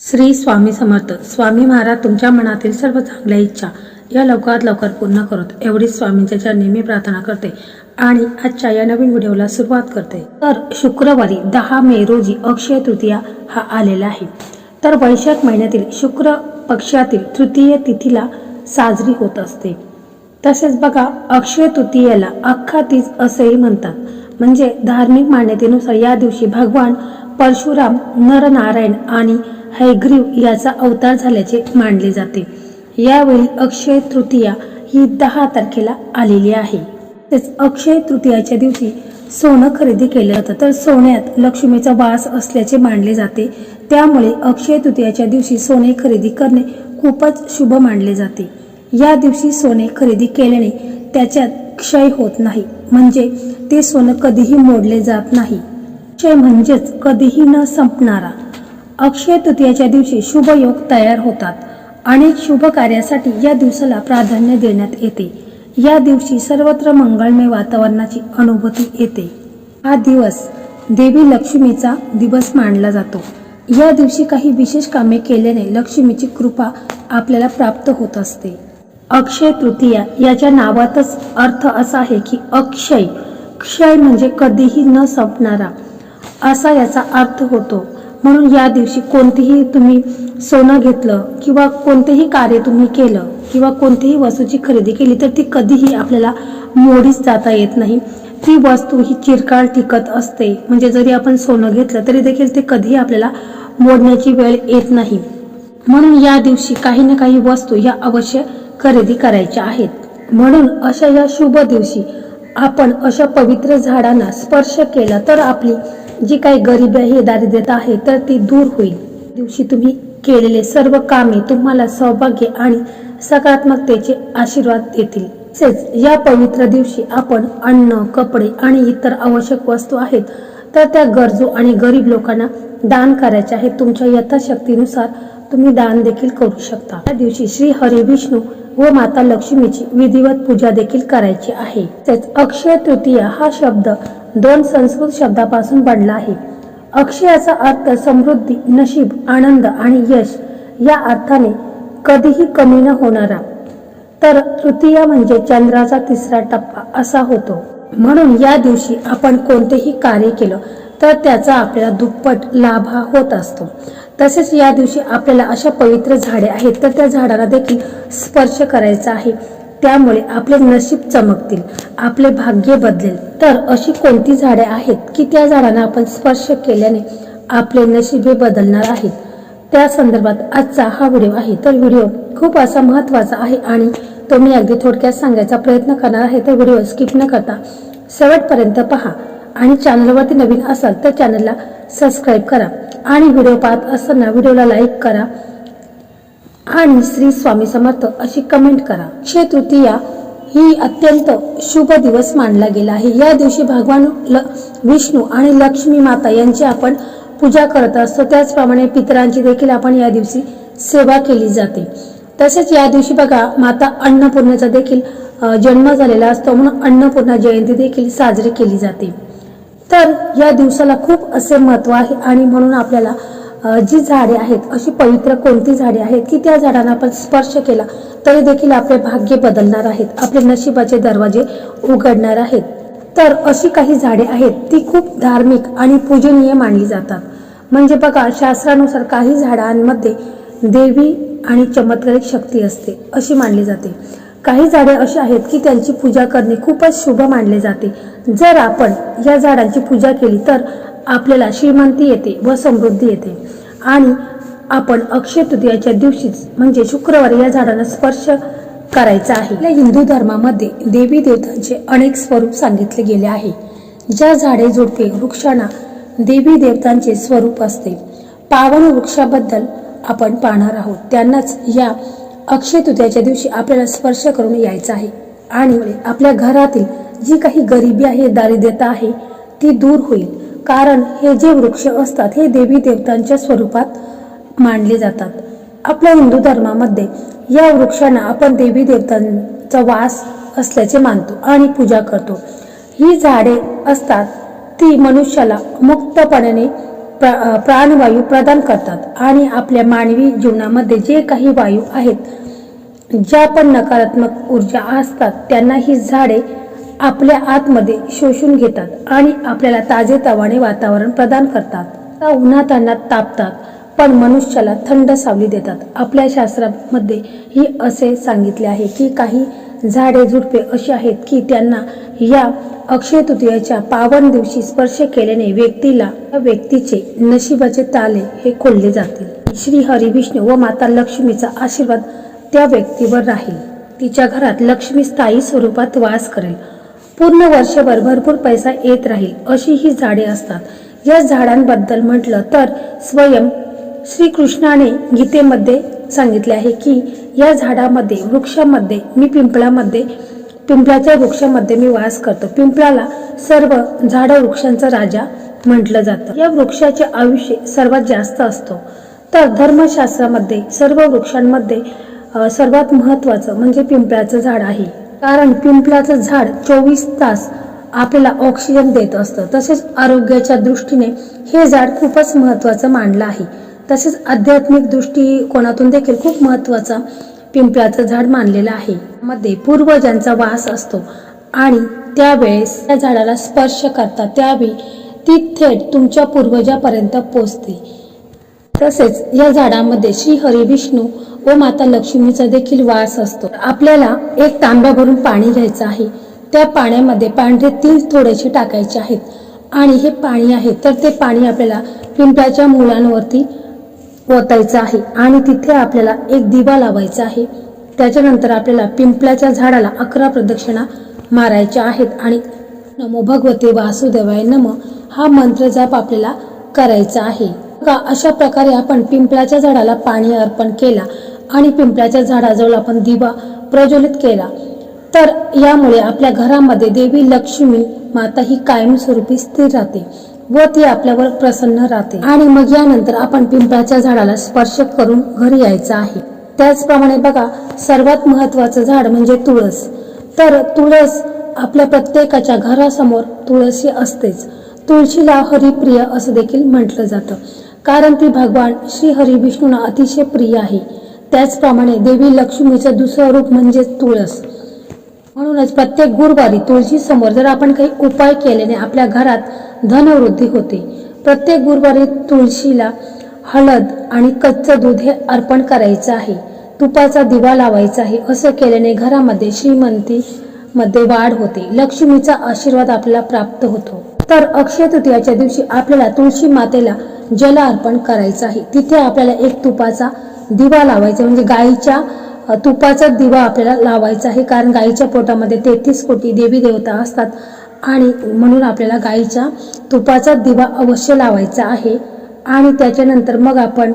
श्री स्वामी समर्थ. स्वामी महाराज तुमच्या मनातील सर्व चांगल्या इच्छा या लवकरात लवकर पूर्ण करत एवढीच स्वामींच्या नेहमी प्रार्थना करते आणि आजच्या या नवीन व्हिडिओला सुरुवात करते. तर शुक्रवारी दहा मे रोजी अक्षय तृतीया हा आलेला आहे. तर वैशाख महिन्यातील शुक्र पक्षातील तृतीय तिथीला साजरी होत असते. तसेच बघा अक्षय तृतीयेला अख्खा तीज असेही म्हणतात. म्हणजे धार्मिक मान्यतेनुसार या दिवशी भगवान परशुराम नरनारायण आणि हयग्रीव याचा अवतार झाल्याचे मानले जाते. यावेळी अक्षय तृतीया ही दहा तारखेला आलेली आहे. तेच अक्षय तृतीयाच्या दिवशी सोनं खरेदी केलं जातं. तर सोन्यात लक्ष्मीचा वास असल्याचे मानले जाते. त्यामुळे अक्षय तृतीयाच्या दिवशी सोने खरेदी करणे खूपच शुभ मानले जाते. या दिवशी सोने खरेदी केल्याने त्याच्यात क्षय होत नाही. म्हणजे ते सोनं कधीही मोडले जात नाही. क्षय म्हणजेच कधीही न संपणारा. अक्षय तृतीयाच्या दिवशी शुभ योग तयार होतात अनेक शुभ कार्यासाठी या दिवसाला प्राधान्य देण्यात येते. या दिवशी सर्वत्र मंगळमय वातावरणाची अनुभूती येते. हा दिवस देवी लक्ष्मीचा दिवस मानला जातो. या दिवशी काही विशेष कामे केल्याने लक्ष्मीची कृपा आपल्याला प्राप्त होत असते. अक्षय तृतीया याच्या नावातच अर्थ असा आहे की अक्षय. क्षय म्हणजे कधीही न संपणारा. असा याचा अर्थ होतो. म्हणून या दिवशी कोणतीही तुम्ही सोनं घेतलं किंवा कोणतेही कार्य तुम्ही केलं किंवा कोणतीही वस्तूची खरेदी केली तर ती कधीही आपल्याला मोडीच जाता येत नाही. ती वस्तू ही चिरकाळ टिकत असते. म्हणजे जरी आपण सोनं घेतलं तरी देखील ते कधीही आपल्याला मोडण्याची वेळ येत नाही. म्हणून या दिवशी काही ना काही वस्तू या अवश्य खरेदी करायच्या आहेत. म्हणून अशा या शुभ दिवशी आपण अशा पवित्र झाडांना स्पर्श केला तर आपली जी काही गरिबी आहे दारिद्र्यता आहे तर ती दूर होईल. दिवशी तुम्ही केलेले सर्व कामे तुम्हाला सौभाग्य आणि सकारात्मकतेचे आशीर्वाद देतील. तसेच या पवित्र दिवशी आपण अन्न कपडे आणि इतर आवश्यक वस्तू आहेत तर त्या गरजू आणि गरीब लोकांना दान करायचे आहे. तुमच्या यथाशक्तीनुसार तुम्ही दान देखील करू शकता. त्या दिवशी श्री हरी विष्णू व माता लक्ष्मीची विधिवत पूजा देखील करायची आहे. तसेच अक्षय तृतीया हा शब्द दोन संस्कृत शब्दापासून बनला आहे. अक्षयाचा अर्थ समृद्धी नशीब आनंद आणि यश या अर्थाने कधीही कमी न होणारा. तर तृतीया म्हणजे चंद्राचा तिसरा टप्पा असा होतो. म्हणून या दिवशी आपण कोणतेही कार्य केलं तर त्याचा आपल्याला दुप्पट लाभ हा होत असतो. तसेच या दिवशी आपल्याला अशा पवित्र झाडे आहेत तर त्या झाडाला देखील स्पर्श करायचा आहे. त्यामुळे आपले नशीब चमकतील आपले भाग्य बदलेल. तर अशी कोणती झाडे आहेत की त्या झाडांना आपण स्पर्श केल्याने आपले नशीब हे बदलणार आहेत त्या संदर्भात आजचा हा व्हिडिओ आहे. तर व्हिडिओ खूप असा महत्त्वाचा आहे आणि तो मी अगदी थोडक्यात सांगायचा प्रयत्न करणार आहे. तर व्हिडिओ स्किप न करता शेवटपर्यंत पहा. आणि चॅनलवरती नवीन असाल तर चॅनलला सबस्क्राईब करा. आणि व्हिडिओ पाहत असताना व्हिडिओला लाईक करा. आणि श्री स्वामी समर्थ अशी कमेंट करा. अक्षय तृतीया ही अत्यंत शुभ दिवस मानला गेला आहे. या दिवशी भगवान ल विष्णू आणि लक्ष्मी माता यांची आपण पूजा करत असतो. त्याचप्रमाणे पितरांची देखील आपण या दिवशी सेवा केली जाते. तसेच या दिवशी बघा माता अन्नपूर्णेचा देखील जन्म झालेला असतो. म्हणून अन्नपूर्णा जयंती देखील साजरी केली जाते. तर या दिवसाला खूप असे महत्त्व आहे आणि म्हणून आपल्याला जी झाडे आहेत अशी पवित्र कोणती झाडे आहेत की त्या झाडांना आपण स्पर्श केला तरी देखील आपले भाग्य बदलणार आहेत आपले नशिबाचे दरवाजे उघडणार आहेत. तर अशी काही झाडे आहेत ती खूप धार्मिक आणि पूजनीय मानली जातात. म्हणजे बघा शास्त्रानुसार काही झाडांमध्ये देवी आणि चमत्कारिक शक्ती असते अशी मानली जाते. काही झाडे अशी आहेत की त्यांची पूजा करणे खूपच शुभ मानले जाते. जर आपण या झाडांची पूजा केली तर आपल्याला श्रीमंती येते व समृद्धी येते. आणि आपण अक्षय तृतीयाच्या दिवशीच म्हणजे शुक्रवारी या झाडांना स्पर्श करायचा आहे. आपल्या हिंदू धर्मामध्ये देवी देवतांचे अनेक स्वरूप सांगितले गेले आहे. ज्या झाडे झुडपे वृक्षांना देवी देवतांचे स्वरूप असते. पावन वृक्षाबद्दल आपण पाहणार आहोत. त्यांनाच या अक्षय तृतीयाच्या दिवशी आपल्याला स्पर्श करून यायचा आहे. आणि आपल्या घरातील जी काही गरिबी आहे दारिद्र्यता आहे ती दूर होईल. कारण हे जे वृक्ष असतात हे देवी देवतांच्या स्वरूपात मानले जातात. आपल्या हिंदू धर्मामध्ये या वृक्षांना आपण देवी देवतांचा वास असल्याचे मानतो आणि पूजा करतो. ही झाडे असतात ती मनुष्याला मुक्तपणाने प्रा प्राणवायू प्रदान करतात आणि आपल्या मानवी जीवनामध्ये जे काही वायू आहेत ज्या पण नकारात्मक ऊर्जा असतात त्यांना ही झाडे आपल्या आतमध्ये शोषून घेतात आणि आपल्याला ताजेतवाने वातावरण प्रदान करतात. त्या उन्हात अन्नात तापतात पण मनुष्याला थंड सावली देतात. आपल्या शास्त्रामध्ये ही असे सांगितले आहे की काही झाडे झुडपे अशी आहेत की त्यांना या अक्षय तृतीयाच्या पावन दिवशी स्पर्श केल्याने व्यक्तीला व्यक्तीचे नशिबाचे ताले हे खोलले जातील. श्री हरी विष्णू व माता लक्ष्मीचा आशीर्वाद त्या व्यक्तीवर राहील. तिच्या घरात लक्ष्मी स्थायी स्वरूपात वास करेल. पूर्ण वर्षभर भरपूर पैसा येत राहील अशी ही झाडे असतात. या झाडांबद्दल म्हटलं तर स्वयं श्रीकृष्णाने गीतेमध्ये सांगितले आहे की या झाडामध्ये वृक्षामध्ये मी पिंपळामध्ये पिंपळाच्या वृक्षामध्ये मी वास करतो. पिंपळाला सर्व झाड वृक्षांचा राजा म्हटलं जातं. या वृक्षाचे आयुष्य सर्वात जास्त असतो. तर धर्मशास्त्रामध्ये सर्व वृक्षांमध्ये सर्वात महत्वाचं म्हणजे पिंपळाचं झाड आहे. कारण पिंपळाचं झाड चोवीस तास आपल्याला ऑक्सिजन देत असतं. तसेच आरोग्याच्या दृष्टीने हे झाड खूपच महत्वाचं मानलं आहे. तसेच आध्यात्मिक दृष्टिकोनातून देखील खूप महत्त्वाचा पिंपळाचं झाड मानलेलं आहे. मध्ये पूर्वजांचा वास असतो आणि त्यावेळेस त्या झाडाला स्पर्श करता त्यावेळी ती थेट तुमच्या पूर्वजापर्यंत पोचते. तसेच या झाडामध्ये श्री हरी विष्णू व माता लक्ष्मीचा देखील वास असतो. आपल्याला एक तांब्या भरून पाणी घ्यायचं आहे. त्या पाण्यामध्ये पांढरे तीळ थोडेसे टाकायचे आहेत. आणि हे पाणी आहे तर ते पाणी आपल्याला पिंपळाच्या मुलांवरती ओतायचं आहे. आणि तिथे आपल्याला एक दिवा लावायचा आहे. त्याच्यानंतर आपल्याला पिंपळाच्या झाडाला अकरा प्रदक्षिणा मारायच्या आहेत. आणि नमो भगवते वासुदेवाय नम. हा मंत्र जाप आपल्याला करायचा आहे. का अशा प्रकारे आपण पिंपळाच्या झाडाला पाणी अर्पण केला आणि पिंपळाच्या झाडाजवळ आपण दिवा प्रज्वलित केला. तर यामुळे आपल्या घरामध्ये देवी लक्ष्मी माता ही कायमस्वरूपी स्थिर राहते. व ती आपल्यावर प्रसन्न राहते. आणि मग यानंतर आपण पिंपळाच्या झाडाला स्पर्श करून घरी यायचं आहे. त्याचप्रमाणे बघा सर्वात महत्वाचं झाड म्हणजे तुळस. तर तुळस आपल्या प्रत्येकाच्या घरासमोर तुळशी असतेच. तुळशीला हरिप्रिय असं देखील म्हटलं जातं. कारण ती भगवान श्री हरी विष्णूंना अतिशय प्रिय आहे. त्याचप्रमाणे देवी लक्ष्मीचं दुसरं रूप म्हणजे तुळस. म्हणूनच प्रत्येक गुरुवारी तुळशी समोर जर आपण काही उपाय केल्याने आपल्या घरात धनवृद्धी होते. प्रत्येक गुरुवारी तुळशीला हळद आणि कच्चं दूध हे अर्पण करायचं आहे. तुपाचा दिवा लावायचा आहे. असं केल्याने घरामध्ये श्रीमंती मध्ये वाढ होते. लक्ष्मीचा आशीर्वाद आपल्याला प्राप्त होतो. तर अक्षय तृतीयाच्या दिवशी आपल्याला तुळशी मातेला जल अर्पण करायचं आहे. तिथे आपल्याला एक तुपाचा दिवा लावायचा म्हणजे गाईच्या तुपाचा दिवा आपल्याला लावायचा आहे कारण गाईच्या पोटामध्ये तेहतीस कोटी देवी देवता असतात. आणि म्हणून आपल्याला गाईच्या तुपाचा दिवा अवश्य लावायचा आहे. आणि त्याच्यानंतर मग आपण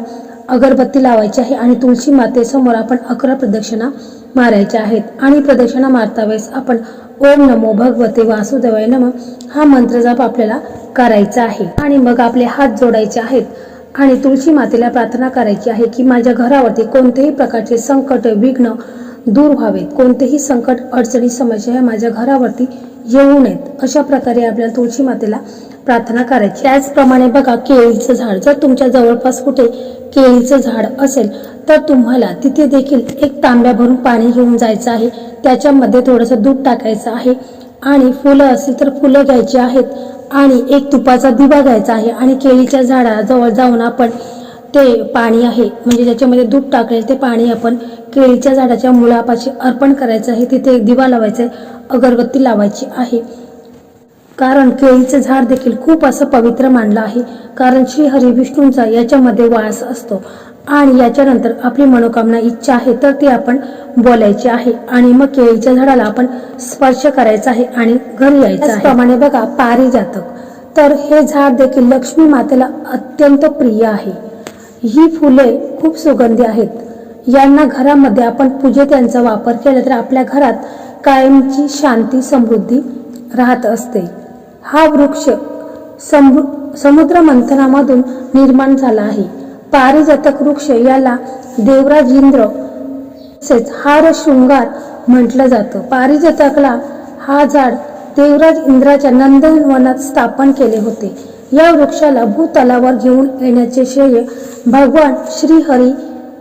अगरबत्ती लावायची आहे आणि तुळशी मातेसमोर आपण अकरा प्रदक्षिणा मारायच्या आहेत. आणि प्रदक्षिणा मारता वेळेस आपण ओम नमो भगवते वासुदेवाय नम हा मंत्र जाप आपल्याला करायचा आहे. आणि मग आपले हात जोडायचे आहेत. आणि तुळशी मातेला प्रार्थना करायची आहे की माझ्या घरावरती कोणतेही प्रकारचे संकट विघ्न दूर व्हावेत. कोणतेही संकट अडचणी समस्या ह्या माझ्या घरावरती येऊ नयेत. अशा प्रकारे आपल्याला तुळशी मातेला प्रार्थना करायची. त्याचप्रमाणे बघा केळीचं झाड. जर तुमच्या जवळपास कुठे केळीचं झाड असेल तर तुम्हाला तिथे देखील एक तांब्या भरून पाणी घेऊन जायचं आहे. त्याच्यामध्ये थोडंसं दूध टाकायचं आहे. आणि फुलं असतील तर फुलं घ्यायची आहेत. आणि एक तुपाचा दिवा घ्यायचा आहे आणि केळीच्या झाडाजवळ जाऊन आपण ते पाणी आहे म्हणजे ज्याच्यामध्ये दूध टाकलेलं ते पाणी आपण केळीच्या झाडाच्या मुळापाशी अर्पण करायचं आहे. तिथे एक दिवा लावायचा आहे अगरबत्ती लावायची आहे. कारण केळीचं झाड देखील खूप असं पवित्र मानलं आहे. कारण श्री हरी विष्णूंचा याच्यामध्ये वास असतो. आणि याच्यानंतर आपली मनोकामना इच्छा आहे तर ती आपण बोलायची आहे. आणि मग केळीच्या झाडाला आपण स्पर्श करायचा आहे आणि घरी यायचं त्याचप्रमाणे बघा पारिजातक. तर हे झाड देखील लक्ष्मी मातेला अत्यंत प्रिय आहे. ही फुले खूप सुगंधी आहेत. यांना घरामध्ये आपण पूजेत यांचा वापर केला तर आपल्या घरात कायमची शांती समृद्धी राहत असते. हा वृक्ष समृ समुद्र मंथनामधून निर्माण झाला आहे. पारिजातक वृक्ष याला देवराज इंद्र तसेच हार शृंगार म्हटलं जातं. पारिजातकला हा झाड देवराज इंद्राच्या नंदनवनात स्थापन केले होते. या वृक्षाला भूतलावर घेऊन येण्याचे श्रेय भगवान श्रीहरी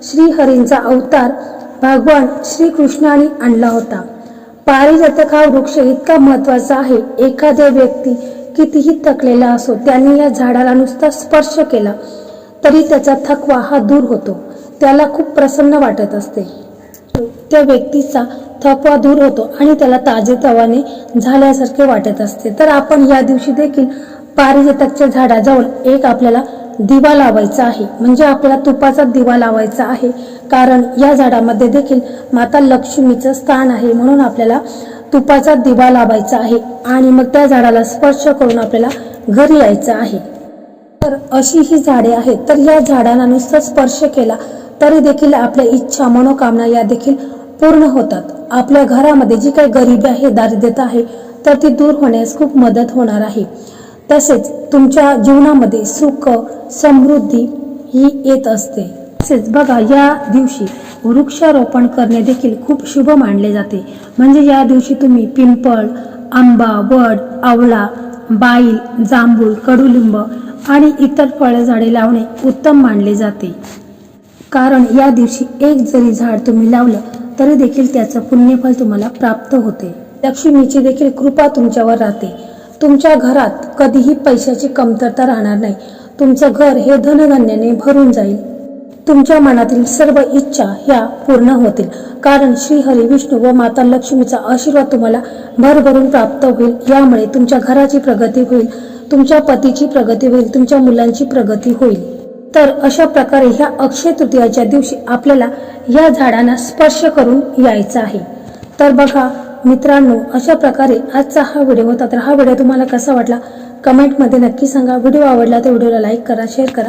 श्रीहरींचा अवतार भगवान श्रीकृष्णाने आणला होता. पारिजातक हा वृक्ष इतका महत्त्वाचा आहे एखाद्या व्यक्ती कितीही थकलेला असो त्यांनी या झाडाला नुसता स्पर्श केला. तरी त्याचा थकवा हा दूर होतो. त्याला खूप प्रसन्न वाटत असते. त्या व्यक्तीचा थकवा दूर होतो आणि त्याला ताजेतवाने झाल्यासारखे वाटत असते. तर आपण या दिवशी देखील पारिजातकच्या झाडाजवळ एक आपल्याला दिवा लावायचा आहे. म्हणजे आपल्याला तुपाचा दिवा लावायचा आहे. कारण या झाडामध्ये देखील माता लक्ष्मीचं स्थान आहे. म्हणून आपल्याला तुपाचा दिवा लावायचा आहे. आणि मग त्या झाडाला स्पर्श करून आपल्याला घरी यायचं आहे. तर अशी ही झाडे आहेत. तर या झाडांना नुसता स्पर्श केला तरी देखील आपल्या इच्छा मनोकामना या देखील पूर्ण होतात. आपल्या घरामध्ये जी काही गरिबी आहे दारिद्र्यता आहे तर ती दूर होण्यास खूप मदत होणार आहे. तसेच तुमच्या जीवनामध्ये सुख समृद्धी ही येत असते. तसेच बघा या दिवशी वृक्षारोपण करणे देखील खूप शुभ मानले जाते. म्हणजे या दिवशी तुम्ही पिंपळ आंबा वड आवळा बाईल जांभूळ कडुलिंब आणि इतर फळझाडे लावणे उत्तम मानले जाते. कारण या दिवशी एक जरी झाड तुम्ही लावलं तरी देखील त्याचं पुण्यफल तुम्हाला प्राप्त होते. लक्ष्मीची देखील कृपा तुमच्यावर राहते. तुमच्या घरात कधीही पैशाची कमतरता राहणार नाही. तुमचं घर हे धनधान्याने भरून जाईल. तुमच्या मनातील सर्व इच्छा ह्या पूर्ण होतील. कारण श्री हरी विष्णू व माता लक्ष्मीचा आशीर्वाद तुम्हाला भरभरून प्राप्त होईल. यामुळे तुमच्या घराची प्रगती होईल तुमच्या पतीची प्रगती होईल तुमच्या मुलांची प्रगती होईल. तर अशा प्रकारे ह्या अक्षय तृतीयाच्या दिवशी आपल्याला या झाडांना स्पर्श करून यायचं आहे. तर बघा मित्रांनो अशा प्रकारे आजचा हा व्हिडिओ होता. तर हा व्हिडिओ तुम्हाला कसा वाटला? कमेंटमध्ये नक्की सांगा. व्हिडिओ आवडला तर व्हिडिओला लाईक करा शेअर करा.